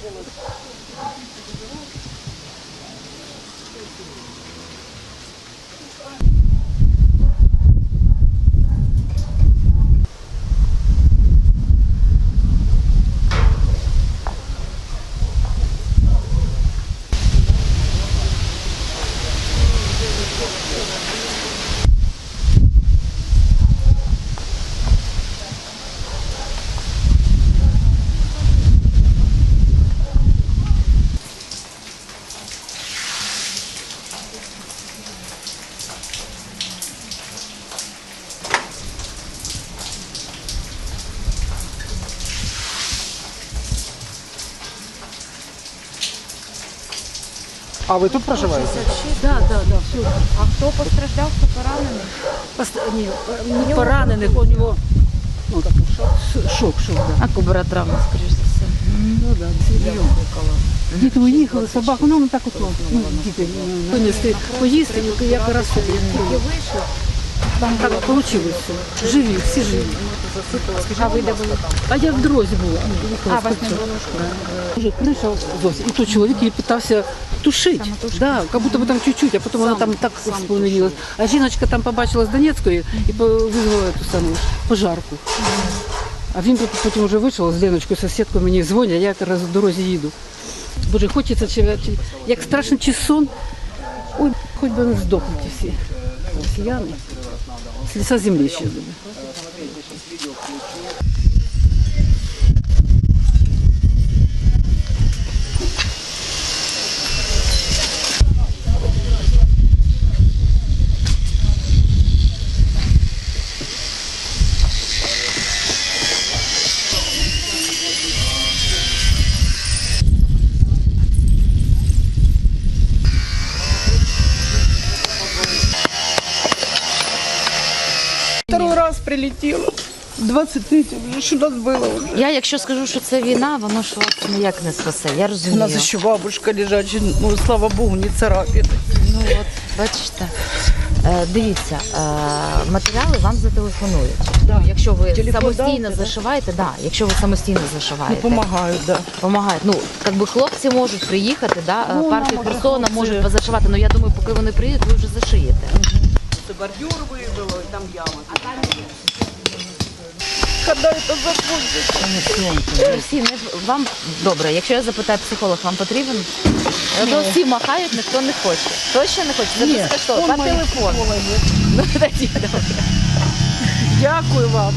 되면 А ви тут проживаєте? Да, да, да, все. А хто постраждав, хто поранений? Пост- Ні, не поранених, у нього ну, так, шок, шок, шок, да. А кубера травма, скоріш за все. Ну да, сильно. Діти уїхали, собаку, ну так от, ну, діти винести, винесли поїсти, якраз сюди. Там так вийшло. Живі, всі живі. А ви де були? А я в дорозі була. А вас не було Уже криша зовсім. І той чоловік її питався тушити. Да, як будто би там чуть-чуть, а потім вона там так вспомнилась. А жіночка там побачила з Донецької і визвала ту саму пожарку. А він потім вже вийшов з Леночкою, сусідкою мені дзвонять, а я якраз в дорозі їду. Боже, хочеться, чи, як страшно, чи сон. Ой, хоч би не здохнути всі росіяни. З лиця землі ще прилетело. 23 уже, что нас было уже. Я, якщо скажу, що це війна, воно ж вас ніяк не спасе. Я У розумію. нас еще бабушка лежачая, ну, слава богу, не царапины. Ну от, бачите. Е, дивіться, е, матеріали вам зателефонують. Ну, якщо ви Телефон самостійно дати, да? зашиваєте, да, якщо ви самостійно зашиваєте. помогают, да. Помагають. Ну, як би хлопці можуть приїхати, да, Ну, ну, партію нам персона хлопці. можуть зашивати. Ну я думаю, поки вони приїдуть, ви вже зашиєте Это бордюр выбило, и там яма. Когда это закончится? Всі не вам добре. Якщо я запитаю психолог, вам потрібен? Ну, всі махають, ніхто не хоче. Точно не хоче? Це безкоштовно. По телефону. Ну, тоді добре. Дякую вам.